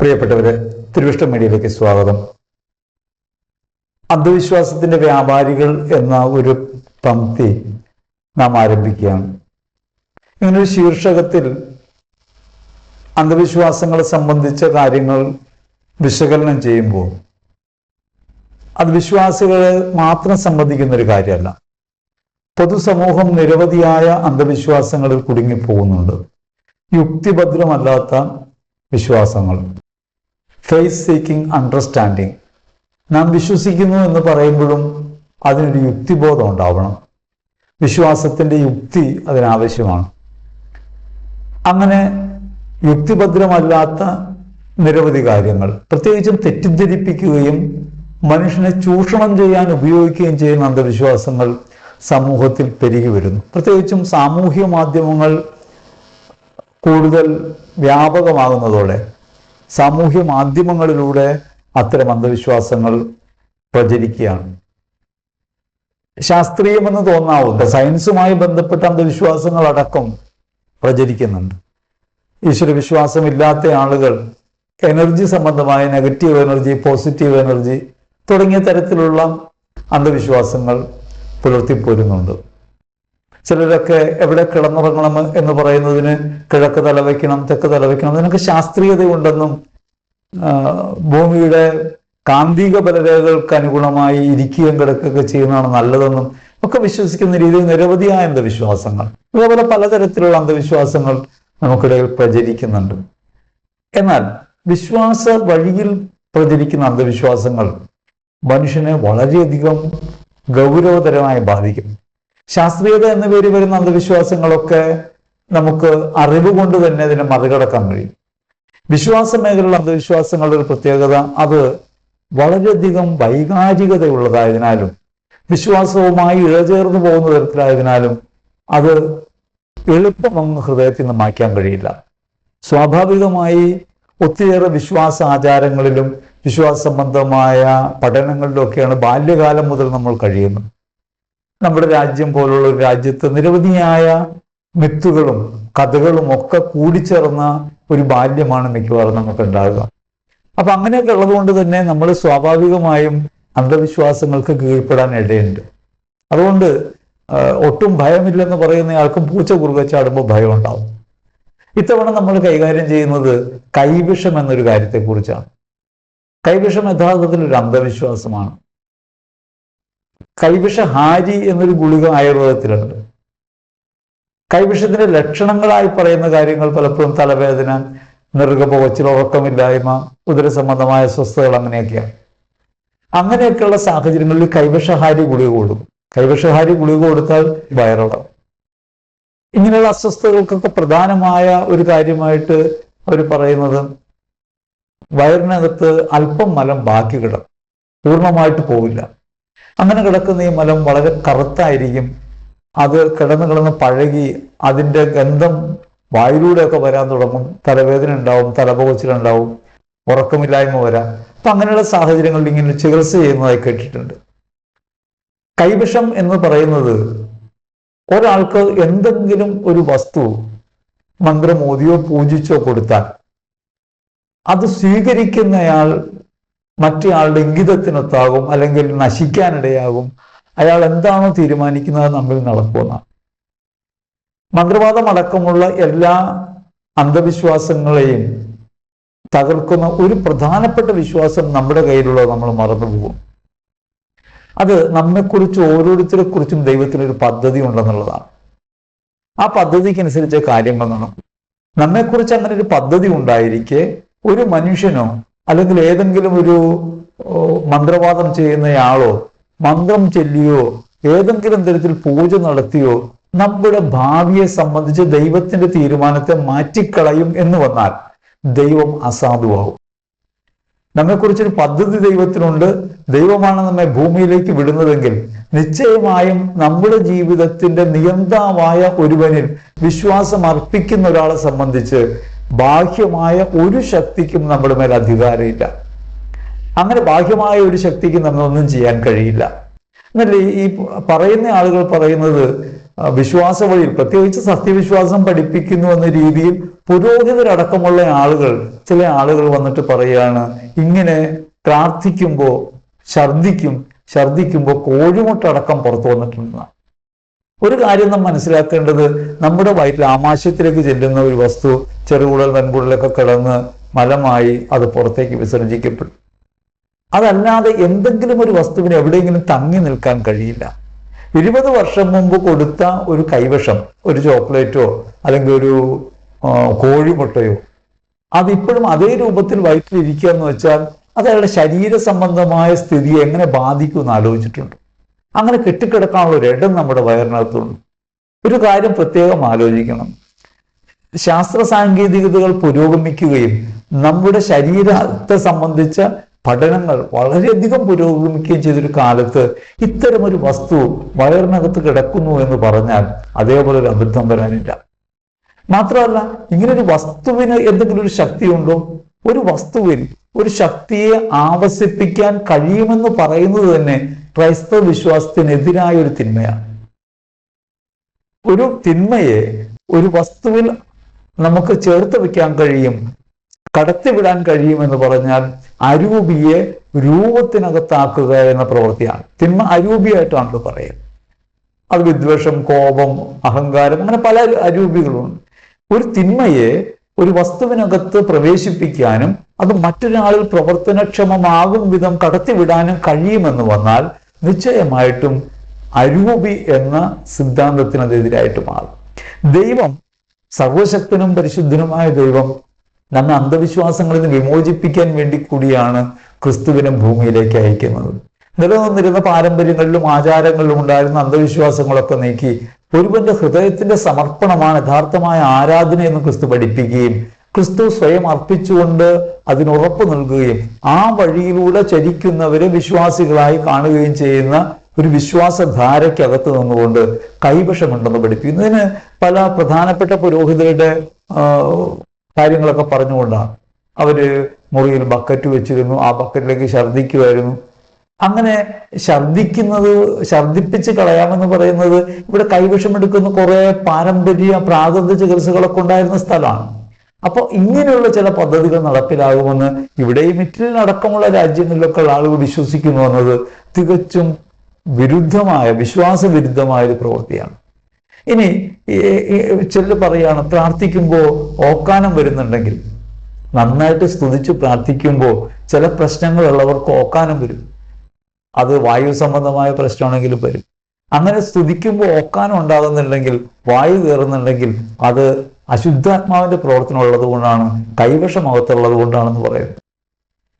പ്രിയപ്പെട്ടവരെ തിരുവിഷ്ട മീഡിയയിലേക്ക് സ്വാഗതം. അന്ധവിശ്വാസത്തിന്റെ വ്യാപാരികൾ എന്ന ഒരു പംക്തി നാം ആരംഭിക്കുകയാണ്. ഇങ്ങനൊരു ശീർഷകത്തിൽ അന്ധവിശ്വാസങ്ങളെ സംബന്ധിച്ച കാര്യങ്ങൾ വിശകലനം ചെയ്യുമ്പോൾ അത് വിശ്വാസികളെ മാത്രം സംബന്ധിക്കുന്ന ഒരു കാര്യമല്ല. പൊതുസമൂഹം നിരവധിയായ അന്ധവിശ്വാസങ്ങളിൽ കുടുങ്ങിപ്പോകുന്നുണ്ട്. യുക്തിഭദ്രമല്ലാത്ത വിശ്വാസങ്ങൾ. ഫേസ് സീക്കിംഗ് അണ്ടർസ്റ്റാൻഡിങ് നാം വിശ്വസിക്കുന്നു എന്ന് പറയുമ്പോഴും അതിനൊരു യുക്തിബോധം ഉണ്ടാവണം. വിശ്വാസത്തിന്റെ യുക്തി അതിനാവശ്യമാണ്. അങ്ങനെ യുക്തിഭദ്രമല്ലാത്ത നിരവധി കാര്യങ്ങൾ പ്രത്യേകിച്ചും തെറ്റിദ്ധരിപ്പിക്കുകയും മനുഷ്യനെ ചൂഷണം ചെയ്യാൻ ഉപയോഗിക്കുകയും ചെയ്യുന്ന അന്ധവിശ്വാസങ്ങൾ സമൂഹത്തിൽ പെരുകി വരുന്നു. പ്രത്യേകിച്ചും സാമൂഹ്യ മാധ്യമങ്ങൾ കൂടുതൽ വ്യാപകമാകുന്നതോടെ സാമൂഹ്യ മാധ്യമങ്ങളിലൂടെ അത്തരം അന്ധവിശ്വാസങ്ങൾ പ്രചരിക്കുകയാണ്. ശാസ്ത്രീയമെന്ന് തോന്നാവുന്ന സയൻസുമായി ബന്ധപ്പെട്ട അന്ധവിശ്വാസങ്ങൾ അടക്കം പ്രചരിക്കുന്നുണ്ട്. ഈശ്വരവിശ്വാസമില്ലാത്ത ആളുകൾ എനർജി സംബന്ധമായ നെഗറ്റീവ് എനർജി പോസിറ്റീവ് എനർജി തുടങ്ങിയ തരത്തിലുള്ള അന്ധവിശ്വാസങ്ങൾ പുലർത്തിപ്പോരുന്നുണ്ട്. ചിലരൊക്കെ എവിടെ കിടന്നുറങ്ങണം എന്ന് പറയുന്നതിന് കിഴക്ക് തലവയ്ക്കണം തെക്ക് തലവയ്ക്കണം അതിനൊക്കെ ശാസ്ത്രീയതയുണ്ടെന്നും ഭൂമിയുടെ കാന്തിക ബലരേഖകൾക്ക് അനുഗുണമായി ഇരിക്കുകയും കിടക്കുകയൊക്കെ ചെയ്യുന്നതാണ് നല്ലതെന്നും ഒക്കെ വിശ്വസിക്കുന്ന രീതിയിൽ നിരവധിയായ അന്ധവിശ്വാസങ്ങൾ ഇതേപോലെ പലതരത്തിലുള്ള അന്ധവിശ്വാസങ്ങൾ നമുക്കിടയിൽ പ്രചരിക്കുന്നുണ്ട്. എന്നാൽ വിശ്വാസ വഴിയിൽ പ്രചരിക്കുന്ന അന്ധവിശ്വാസങ്ങൾ മനുഷ്യനെ വളരെയധികം ഗൗരവതരമായി ബാധിക്കും. ശാസ്ത്രീയത എന്ന പേര് വരുന്ന അന്ധവിശ്വാസങ്ങളൊക്കെ നമുക്ക് അറിവ് കൊണ്ട് തന്നെ അതിനെ മറികടക്കാൻ കഴിയും. വിശ്വാസ മേഖലയിലുള്ള അന്ധവിശ്വാസങ്ങളുടെ ഒരു പ്രത്യേകത അത് വളരെയധികം വൈകാരികതയുള്ളതായതിനാലും വിശ്വാസവുമായി ഇഴചേർന്നു പോകുന്ന തരത്തിലായതിനാലും അത് എളുപ്പമങ്ങ് ഹൃദയത്തിൽ നിന്ന് മായ്ക്കാൻ കഴിയില്ല. സ്വാഭാവികമായി ഒത്തിരിയേറെ വിശ്വാസ ആചാരങ്ങളിലും വിശ്വാസ സംബന്ധമായ പഠനങ്ങളിലൊക്കെയാണ് ബാല്യകാലം മുതൽ നമ്മൾ കഴിയുന്നത്. നമ്മുടെ രാജ്യം പോലുള്ള ഒരു രാജ്യത്ത് നിരവധിയായ മിത്തുകളും കഥകളും ഒക്കെ കൂടിച്ചേർന്ന ഒരു ബാല്യമാണ് മിക്കവാറും നമുക്ക് ഉണ്ടാകുക അപ്പൊ അങ്ങനെയൊക്കെ ഉള്ളതുകൊണ്ട് തന്നെ നമ്മൾ സ്വാഭാവികമായും അന്ധവിശ്വാസങ്ങൾക്ക് കീഴ്പ്പെടാൻ ഇടയുണ്ട്. അതുകൊണ്ട് ഒട്ടും ഭയമില്ലെന്ന് പറയുന്ന ആൾക്കും പൂച്ച കുറുകച്ചാടുമ്പോൾ ഭയം ഉണ്ടാവും. ഇത്തവണ നമ്മൾ കൈകാര്യം ചെയ്യുന്നത് കൈവിഷം എന്നൊരു കാര്യത്തെക്കുറിച്ചാണ്. കൈവിഷം യഥാർത്ഥത്തിൽ ഒരു അന്ധവിശ്വാസമാണ്. കൈവിഷഹാരി എന്നൊരു ഗുളിക ആയുർവേദത്തിലുണ്ട്. കൈവിഷത്തിന്റെ ലക്ഷണങ്ങളായി പറയുന്ന കാര്യങ്ങൾ പലപ്പോഴും തലവേദന നെറുകപ്പുകച്ചിൽ ഉറക്കമില്ലായ്മ ഉദരസംബന്ധമായ സ്വസ്ഥതകൾ അങ്ങനെയൊക്കെയാണ്. അങ്ങനെയൊക്കെയുള്ള സാഹചര്യങ്ങളിൽ കൈവിഷഹാരി ഗുളിക കൊടുക്കും കൈവിഷഹാരി ഗുളിക കൊടുത്താൽ വയറിളകും ഇങ്ങനെയുള്ള അസ്വസ്ഥതകൾക്കൊക്കെ പ്രധാനമായ ഒരു കാര്യമായിട്ട് അവർ പറയുന്നത് വയറിനകത്ത് അല്പം മലം ബാക്കി കിടക്കും. പൂർണമായിട്ട് പോവില്ല. അങ്ങനെ കിടക്കുന്ന ഈ മലം വളരെ കറുത്തായിരിക്കും. അത് കിടന്ന് കിടന്ന് പഴകി അതിന്റെ ഗന്ധം വായിലൂടെയൊക്കെ വരാൻ തുടങ്ങും. തലവേദന ഉണ്ടാവും തലപുകച്ചിലുണ്ടാവും ഉറക്കമില്ലായ്മ വരാം. അപ്പൊ അങ്ങനെയുള്ള സാഹചര്യങ്ങളിൽ ഇങ്ങനെ ചികിത്സ ചെയ്യുന്നതായി കേട്ടിട്ടുണ്ട്. കൈവിഷം എന്ന് പറയുന്നത് ഒരാൾക്ക് എന്തെങ്കിലും ഒരു വസ്തു മന്ത്രമോദിയോ പൂജിച്ചോ കൊടുത്താൽ അത് സ്വീകരിക്കുന്നയാൾ മറ്റേയാളുടെ ഇംഗിതത്തിനൊത്താകും അല്ലെങ്കിൽ നശിക്കാനിടയാകും. അയാൾ എന്താണോ തീരുമാനിക്കുന്നത് നമ്മിൽ നടക്കുന്ന. മന്ത്രവാദം അടക്കമുള്ള എല്ലാ അന്ധവിശ്വാസങ്ങളെയും തകർക്കുന്ന ഒരു പ്രധാനപ്പെട്ട വിശ്വാസം നമ്മുടെ കയ്യിലുള്ളത് നമ്മൾ മറന്നുപോകും. അത് നമ്മെക്കുറിച്ച് ഓരോരുത്തരെ കുറിച്ചും ദൈവത്തിനൊരു പദ്ധതി ഉണ്ടെന്നുള്ളതാണ്. ആ പദ്ധതിക്കനുസരിച്ച് കാര്യങ്ങൾ നടക്കും. നമ്മെക്കുറിച്ച് അങ്ങനെ ഒരു പദ്ധതി ഉണ്ടായിരിക്കെ ഒരു മനുഷ്യനോ അല്ലെങ്കിൽ ഏതെങ്കിലും ഒരു മന്ത്രവാദം ചെയ്യുന്നയാളോ മന്ത്രം ചൊല്ലിയോ ഏതെങ്കിലും തരത്തിൽ പൂജ നടത്തിയോ നമ്മുടെ ഭാവിയെ സംബന്ധിച്ച് ദൈവത്തിന്റെ തീരുമാനത്തെ മാറ്റിക്കളയും എന്ന് വന്നാൽ ദൈവം അസാധുവാകും. നമ്മെക്കുറിച്ചൊരു പദ്ധതി ദൈവത്തിനുണ്ട്. ദൈവമാണ് നമ്മെ ഭൂമിയിലേക്ക് വിടുന്നതെങ്കിൽ നിശ്ചയമായും നമ്മുടെ ജീവിതത്തിന്റെ നിയന്താവായ ഒരുവനിൽ വിശ്വാസം അർപ്പിക്കുന്ന ഒരാളെ സംബന്ധിച്ച് ബാഹ്യമായ ഒരു ശക്തിക്കും നമ്മുടെ മേൽ അധികാരമില്ല. അങ്ങനെ ബാഹ്യമായ ഒരു ശക്തിക്ക് നമ്മളൊന്നും ചെയ്യാൻ കഴിയില്ല. എന്നല്ലേ ഈ പറയുന്ന ആളുകൾ പറയുന്നത് വിശ്വാസ വഴിയിൽ പ്രത്യേകിച്ച് സത്യവിശ്വാസം പഠിപ്പിക്കുന്നു എന്ന രീതിയിൽ പുരോഹിതരടക്കമുള്ള ആളുകൾ ചില ആളുകൾ വന്നിട്ട് പറയുകയാണ് ഇങ്ങനെ പ്രാർത്ഥിക്കുമ്പോൾ ഛർദിക്കും ഛർദിക്കുമ്പോൾ കോഴിമുട്ടടക്കം പുറത്തു വന്നിട്ടുണ്ടെന്നാണ്. ഒരു കാര്യം നാം മനസ്സിലാക്കേണ്ടത് നമ്മുടെ വയറ്റിൽ ആമാശയത്തിലേക്ക് ചെല്ലുന്ന ഒരു വസ്തു ചെറുകുടൽ വൻകുടലൊക്കെ കിടന്ന് മലമായി അത് പുറത്തേക്ക് വിസർജിക്കപ്പെടും. അതല്ലാതെ എന്തെങ്കിലും ഒരു വസ്തുവിന് എവിടെയെങ്കിലും തങ്ങി നിൽക്കാൻ കഴിയില്ല. ഇരുപത് വർഷം മുമ്പ് കൊടുത്ത ഒരു കൈവശം ഒരു ചോക്ലേറ്റോ അല്ലെങ്കിൽ ഒരു കോഴിമുട്ടയോ അതിപ്പോഴും അതേ രൂപത്തിൽ വയറ്റിലിരിക്കുക എന്ന് വെച്ചാൽ അത് അയാളുടെ ശരീര സംബന്ധമായ സ്ഥിതിയെ എങ്ങനെ ബാധിക്കും എന്ന് ആലോചിച്ചിട്ടുണ്ട്. അങ്ങനെ കെട്ടിക്കിടക്കാനുള്ള ഒരു ഇടം നമ്മുടെ വയറിനകത്തുണ്ട്. ഒരു കാര്യം പ്രത്യേകം ആലോചിക്കണം. ശാസ്ത്ര സാങ്കേതികതകൾ പുരോഗമിക്കുകയും നമ്മുടെ ശരീരത്തെ സംബന്ധിച്ച പഠനങ്ങൾ വളരെയധികം പുരോഗമിക്കുകയും ചെയ്തൊരു കാലത്ത് ഇത്തരം ഒരു വസ്തു വയറിനകത്ത് കിടക്കുന്നു എന്ന് പറഞ്ഞാൽ അതേപോലെ ഒരു അബദ്ധം വരാനില്ല. മാത്രമല്ല ഇങ്ങനൊരു വസ്തുവിന് എന്തെങ്കിലും ഒരു ശക്തിയുണ്ടോ? ഒരു വസ്തുവിൽ ഒരു ശക്തിയെ ആവസിപ്പിക്കാൻ കഴിയുമെന്ന് പറയുന്നത് തന്നെ ക്രൈസ്തവ വിശ്വാസത്തിനെതിരായ ഒരു തിന്മയാണ്. ഒരു തിന്മയെ ഒരു വസ്തുവിൽ നമുക്ക് ചേർത്ത് വെക്കാൻ കഴിയും കടത്തിവിടാൻ കഴിയും എന്ന് പറഞ്ഞാൽ അരൂപിയെ രൂപത്തിനകത്താക്കുക എന്ന പ്രവൃത്തിയാണ്. തിന്മ അരൂപിയായിട്ടാണല്ലോ പറയുക. അത് വിദ്വേഷം കോപം അഹങ്കാരം അങ്ങനെ പല അരൂപികളുണ്ട്. ഒരു തിന്മയെ ഒരു വസ്തുവിനകത്ത് പ്രവേശിപ്പിക്കാനും അത് മറ്റൊരാളിൽ പ്രവർത്തനക്ഷമമാകും വിധം കടത്തിവിടാനും കഴിയുമെന്ന് വന്നാൽ നിശ്ചയമായിട്ടും അരൂപി എന്ന സിദ്ധാന്തത്തിന് അത് എതിരായിട്ട് മാറും. ദൈവം സർവശക്തനും പരിശുദ്ധനുമായ ദൈവം നമ്മെ അന്ധവിശ്വാസങ്ങളിൽ നിന്ന് വിമോചിപ്പിക്കാൻ വേണ്ടി കൂടിയാണ് ക്രിസ്തുവിനെ ഭൂമിയിലേക്ക് അയക്കുന്നത്. നിലനിന്നിരുന്ന പാരമ്പര്യങ്ങളിലും ആചാരങ്ങളിലും ഉണ്ടായിരുന്ന അന്ധവിശ്വാസങ്ങളൊക്കെ നീക്കി ഒരുവന്റെ ഹൃദയത്തിന്റെ സമർപ്പണമാണ് യഥാർത്ഥമായ ആരാധന എന്ന് ക്രിസ്തു പഠിപ്പിക്കുകയും ക്രിസ്തു സ്വയം അർപ്പിച്ചുകൊണ്ട് അതിനുറപ്പ് നൽകുകയും ആ വഴിയിലൂടെ ചരിക്കുന്നവരെ വിശ്വാസികളായി കാണുകയും ചെയ്യുന്ന ഒരു വിശ്വാസധാരയ്ക്കകത്ത് നിന്നുകൊണ്ട് കൈവശമുണ്ടെന്ന് പഠിപ്പിക്കുന്നു. ഇതിന് പല പ്രധാനപ്പെട്ട പുരോഹിതരുടെ കാര്യങ്ങളൊക്കെ പറഞ്ഞുകൊണ്ടാണ്. അവർ മുറിയിൽ ബക്കറ്റ് വെച്ചിരുന്നു. ആ ബക്കറ്റിലേക്ക് ഛർദ്ദിക്കുമായിരുന്നു അങ്ങനെ ഛർദിക്കുന്നത് ഛർദിപ്പിച്ച് കളയാമെന്ന് പറയുന്നത് ഇവിടെ കൈവശമെടുക്കുന്ന കുറെ പാരമ്പര്യ പ്രാകൃത ചികിത്സകളൊക്കെ ഉണ്ടായിരുന്ന സ്ഥലമാണ്. അപ്പോൾ ഇങ്ങനെയുള്ള ചില പദ്ധതികൾ നടപ്പിലാകുമെന്ന് ഇവിടെയും ഇറ്റലിനടക്കമുള്ള രാജ്യങ്ങളിലൊക്കെ ഉള്ള ആളുകൾ വിശ്വസിക്കുന്നു എന്നത് തികച്ചും വിരുദ്ധമായ വിശ്വാസ വിരുദ്ധമായ ഒരു പ്രവൃത്തിയാണ്. ഇനി ചില പറയാണ് പ്രാർത്ഥിക്കുമ്പോൾ ഓക്കാനം വരുന്നുണ്ടെങ്കിൽ നന്നായിട്ട് സ്തുതിച്ച് പ്രാർത്ഥിക്കുമ്പോൾ ചില പ്രശ്നങ്ങളുള്ളവർക്ക് ഓക്കാനം വരും. അത് വായു സംബന്ധമായ പ്രശ്നമാണെങ്കിലും വരും. അങ്ങനെ സ്തുതിക്കുമ്പോൾ ഓക്കാനം ഉണ്ടാകുന്നുണ്ടെങ്കിൽ വായു കയറുന്നുണ്ടെങ്കിൽ അത് അശുദ്ധാത്മാവിന്റെ പ്രവർത്തനം ഉള്ളത് കൊണ്ടാണ് കൈവശമകത്തുള്ളത് കൊണ്ടാണെന്ന് പറയുന്നത്.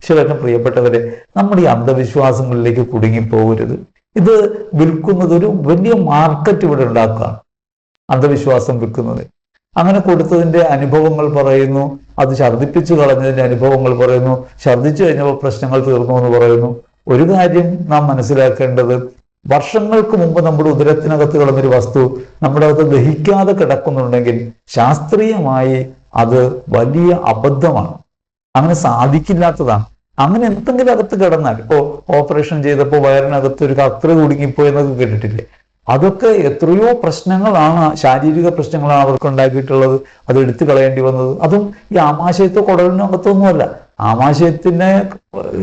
ശരി പ്രിയപ്പെട്ടവരെ നമ്മുടെ ഈ അന്ധവിശ്വാസങ്ങളിലേക്ക് കുടുങ്ങിപ്പോകരുത്. ഇത് വിൽക്കുന്നത് ഒരു വലിയ മാർക്കറ്റ് ഇവിടെ ഉണ്ടാക്കുക. അന്ധവിശ്വാസം വിൽക്കുന്നത്. അങ്ങനെ കൊടുത്തതിന്റെ അനുഭവങ്ങൾ പറയുന്നു അത് ഛർദ്ദിപ്പിച്ചു കളഞ്ഞതിന്റെ അനുഭവങ്ങൾ പറയുന്നു ഛർദ്ദിച്ചു കഴിഞ്ഞപ്പോൾ പ്രശ്നങ്ങൾ തീർന്നു എന്ന് പറയുന്നു. ഒരു കാര്യം നാം മനസ്സിലാക്കേണ്ടത് വർഷങ്ങൾക്ക് മുമ്പ് നമ്മുടെ ഉദരത്തിനകത്ത് കിടന്നൊരു വസ്തു നമ്മുടെ അകത്ത് ദഹിക്കാതെ കിടക്കുന്നുണ്ടെങ്കിൽ ശാസ്ത്രീയമായി അത് വലിയ അബദ്ധമാണ്. അങ്ങനെ സാധിക്കില്ലാത്തതാണ്. അങ്ങനെ എന്തെങ്കിലും അകത്ത് കിടന്നാൽ ഇപ്പോ ഓപ്പറേഷൻ ചെയ്തപ്പോൾ വയറിനകത്ത് ഒരു കത്ര കുടുങ്ങിപ്പോയി എന്നൊക്കെ കേട്ടിട്ടില്ലേ? അതൊക്കെ എത്രയോ പ്രശ്നങ്ങളാണ് ശാരീരിക പ്രശ്നങ്ങളാണ് അവർക്ക് ഉണ്ടാക്കിയിട്ടുള്ളത് അത് എടുത്തു കളയേണ്ടി വന്നത്. അതും ഈ ആമാശയത്തെ കുടലിനകത്തൊന്നുമല്ല. ആമാശയത്തിന്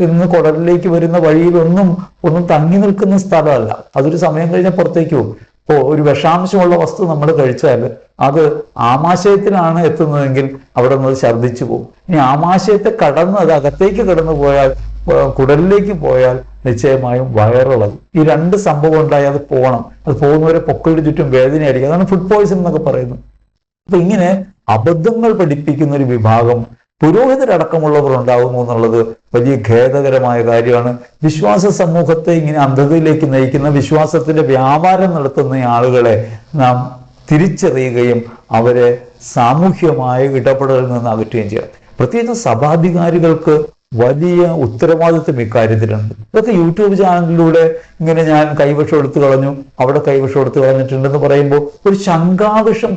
ഇന്ന് കുടലിലേക്ക് വരുന്ന വഴിയിലൊന്നും ഒന്നും തങ്ങി നിൽക്കുന്ന സ്ഥലമല്ല. അതൊരു സമയം കഴിഞ്ഞാൽ പുറത്തേക്ക് പോകും. ഇപ്പോൾ ഒരു വിഷാംശമുള്ള വസ്തു നമ്മൾ കഴിച്ചാൽ അത് ആമാശയത്തിലാണ് എത്തുന്നതെങ്കിൽ അവിടെ നിന്ന് ഛർദ്ദിച്ചു പോകും. ഇനി ആമാശയത്തെ കടന്ന് അത് അകത്തേക്ക് കടന്നു പോയാൽ കുടലിലേക്ക് പോയാൽ നിശ്ചയമായും വയറിളകും. ഈ രണ്ട് സംഭവം ഉണ്ടായി അത് പോകണം. അത് പോകുന്നവരെ പൊക്കളുടെ ചുറ്റും വേദനയായിരിക്കും. അതാണ് ഫുഡ് പോയിസൺ എന്നൊക്കെ പറയുന്നത്. അപ്പൊ ഇങ്ങനെ അബദ്ധങ്ങൾ പഠിപ്പിക്കുന്ന ഒരു വിഭാഗം പുരോഹിതരടക്കമുള്ളവർ ഉണ്ടാകുന്നു എന്നുള്ളത് വലിയ ഖേദകരമായ കാര്യമാണ്. വിശ്വാസ സമൂഹത്തെ ഇങ്ങനെ അന്ധതയിലേക്ക് നയിക്കുന്ന വിശ്വാസത്തിന്റെ വ്യാപാരം നടത്തുന്ന ആളുകളെ നാം തിരിച്ചറിയുകയും അവരെ സാമൂഹ്യമായ ഇടപെടലിൽ നിന്ന് അകറ്റുകയും ചെയ്യണം പ്രത്യേകിച്ച് സഭാധികാരികൾക്ക് വലിയ ഉത്തരവാദിത്വം ഇക്കാര്യത്തിലുണ്ട് ഇതൊക്കെ യൂട്യൂബ് ചാനലിലൂടെ ഇങ്ങനെ ഞാൻ കൈവശം എടുത്തു കളഞ്ഞു അവിടെ കൈവശം എടുത്തു കളഞ്ഞിട്ടുണ്ടെന്ന് പറയുമ്പോൾ ഒരു ശങ്കാവിഷം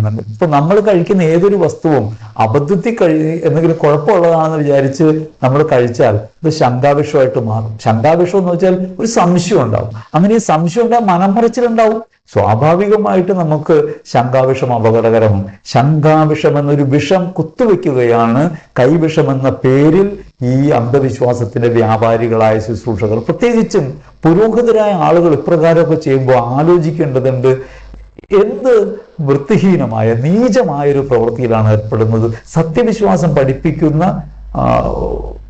നമ്മൾ ഇപ്പൊ നമ്മൾ കഴിക്കുന്ന ഏതൊരു വസ്തുവും അബദ്ധത്തിൽ കഴി എന്തെങ്കിലും കുഴപ്പമുള്ളതാണെന്ന് വിചാരിച്ച് നമ്മൾ കഴിച്ചാൽ ഇത് ശങ്കാവിഷമായിട്ട് മാറും. ശങ്കാവിഷം എന്ന് വെച്ചാൽ ഒരു സംശയം ഉണ്ടാവും. അങ്ങനെ ഈ സംശയം ഉണ്ടാകും മനംമറിച്ചിലുണ്ടാവും സ്വാഭാവികമായിട്ട് നമുക്ക് ശങ്കാവിഷം അപകടകരമാണ് ശങ്കാവിഷം എന്നൊരു വിഷം കുത്തുവെക്കുകയാണ് കൈവിഷം എന്ന പേരിൽ ഈ അന്ധവിശ്വാസത്തിന്റെ വ്യാപാരികളായ ശുശ്രൂഷകർ. പ്രത്യേകിച്ചും പുരോഹിതരായ ആളുകൾ ഇപ്രകാരമൊക്കെ ചെയ്യുമ്പോൾ ആലോചിക്കേണ്ടതുണ്ട് എന്ത് വൃത്തിഹീനമായ നീചമായ ഒരു പ്രവൃത്തിയിലാണ് ഏർപ്പെടുന്നത്. സത്യവിശ്വാസം പഠിപ്പിക്കുന്ന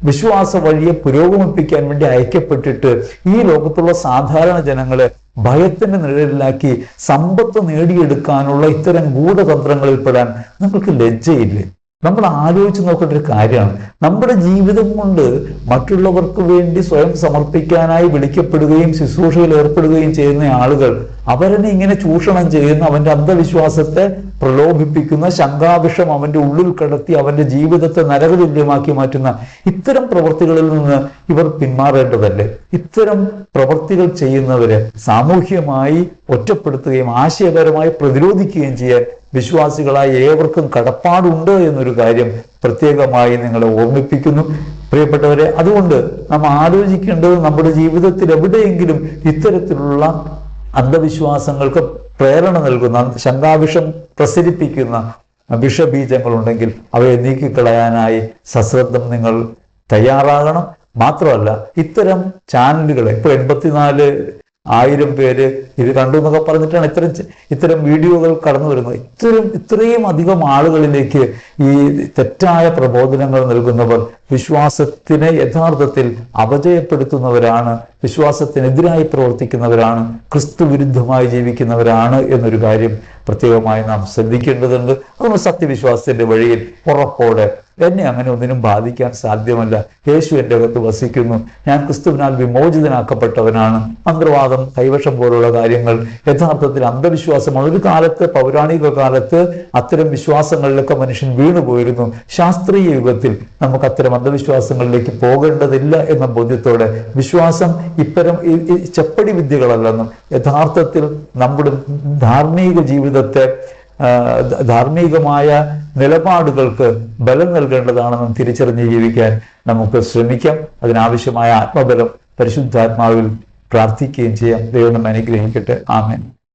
വിശ്വാസ വഴിയെ പുരോഗമിപ്പിക്കാൻ വേണ്ടി അയക്കപ്പെട്ടിട്ട് ഈ ലോകത്തുള്ള സാധാരണ ജനങ്ങളെ ഭയത്തിന്റെ നിഴലിലാക്കി സമ്പത്ത് നേടിയെടുക്കാനുള്ള ഇത്തരം ഗൂഢതന്ത്രങ്ങളിൽ പെടാൻ നിങ്ങൾക്ക് ലജ്ജയില്ലേ. നമ്മൾ ആലോചിച്ച് നോക്കേണ്ട ഒരു കാര്യമാണ്. നമ്മുടെ ജീവിതം കൊണ്ട് മറ്റുള്ളവർക്ക് വേണ്ടി സ്വയം സമർപ്പിക്കാനായി വിളിക്കപ്പെടുകയും ശുശ്രൂഷയിൽ ഏർപ്പെടുകയും ചെയ്യുന്ന ആളുകൾ അവരനെ ഇങ്ങനെ ചൂഷണം ചെയ്യുന്ന അവന്റെ അന്ധവിശ്വാസത്തെ പ്രലോഭിപ്പിക്കുന്ന ശങ്കാവിഷം അവന്റെ ഉള്ളിൽ കടത്തി അവന്റെ ജീവിതത്തെ നരകതുല്യമാക്കി മാറ്റുന്ന ഇത്തരം പ്രവൃത്തികളിൽ നിന്ന് ഇവർ പിന്മാറേണ്ടതല്ലേ? ഇത്തരം പ്രവൃത്തികൾ ചെയ്യുന്നവരെ സാമൂഹ്യമായി ഒറ്റപ്പെടുത്തുകയും ആശയപരമായി പ്രതിരോധിക്കുകയും ചെയ്യാൻ വിശ്വാസികളായ ഏവർക്കും കടപ്പാടുണ്ട് എന്നൊരു കാര്യം പ്രത്യേകമായി നിങ്ങളെ ഓർമ്മിപ്പിക്കുന്നു. പ്രിയപ്പെട്ടവരെ അതുകൊണ്ട് നാം ആലോചിക്കേണ്ടത് നമ്മുടെ ജീവിതത്തിൽ എവിടെയെങ്കിലും ഇത്തരത്തിലുള്ള അന്ധവിശ്വാസങ്ങൾക്ക് പ്രേരണ നൽകുന്ന ശങ്കാവിഷം പ്രസരിപ്പിക്കുന്ന വിഷബീജങ്ങളുണ്ടെങ്കിൽ അവയെ നീക്കിക്കളയാനായി സശ്രദ്ധം നിങ്ങൾ തയ്യാറാകണം. മാത്രമല്ല ഇത്തരം ചാനലുകൾ ഇപ്പൊ എൺപത്തിനാല് ആയിരം പേര് ഇത് കണ്ടു എന്നൊക്കെ പറഞ്ഞിട്ടാണ് ഇത്തരം ഇത്തരം വീഡിയോകൾ കടന്നു വരുന്നത്. ഇത്തരം ഇത്രയും അധികം ആളുകളിലേക്ക് ഈ തെറ്റായ പ്രബോധനങ്ങൾ നൽകുന്നവർ വിശ്വാസത്തിനെ യഥാർത്ഥത്തിൽ അപജയപ്പെടുത്തുന്നവരാണ് വിശ്വാസത്തിനെതിരായി പ്രവർത്തിക്കുന്നവരാണ് ക്രിസ്തു വിരുദ്ധമായി ജീവിക്കുന്നവരാണ് എന്നൊരു കാര്യം പ്രത്യേകമായി നാം ശ്രദ്ധിക്കേണ്ടതുണ്ട്. അതുകൊണ്ട് സത്യവിശ്വാസത്തിന്റെ വഴിയിൽ ഉറപ്പോടെ എന്നെ അങ്ങനെ ഒന്നിനും ബാധിക്കാൻ സാധ്യമല്ല. യേശു എന്റെ അകത്ത് വസിക്കുന്നു. ഞാൻ ക്രിസ്തുവിനാൽ വിമോചിതനാക്കപ്പെട്ടവനാണ്. മന്ത്രവാദം കൈവശം പോലുള്ള കാര്യങ്ങൾ യഥാർത്ഥത്തിൽ അന്ധവിശ്വാസമാണ് ഒരു കാലത്ത് പൗരാണിക കാലത്ത് അത്തരം വിശ്വാസങ്ങളിലൊക്കെ മനുഷ്യൻ വീണുപോയിരുന്നു. ശാസ്ത്രീയ യുഗത്തിൽ നമുക്ക് അത്തരം അന്ധവിശ്വാസങ്ങളിലേക്ക് പോകേണ്ടതില്ല എന്ന ബോധ്യത്തോടെ വിശ്വാസം ഇത്തരം ചെപ്പടി വിദ്യകളല്ലെന്നും യഥാർത്ഥത്തിൽ നമ്മുടെ ധാർമ്മിക ജീവിതത്തെ ധാർമ്മികമായ നിലപാടുകൾക്ക് ബലം നൽകേണ്ടതാണെന്നും തിരിച്ചറിഞ്ഞ് ജീവിക്കാൻ നമുക്ക് ശ്രമിക്കാം. അതിനാവശ്യമായ ആത്മബലം പരിശുദ്ധാത്മാവിൽ പ്രാർത്ഥിക്കുകയും ചെയ്യാം. ദൈവം അനുഗ്രഹിക്കട്ടെ. ആമേൻ.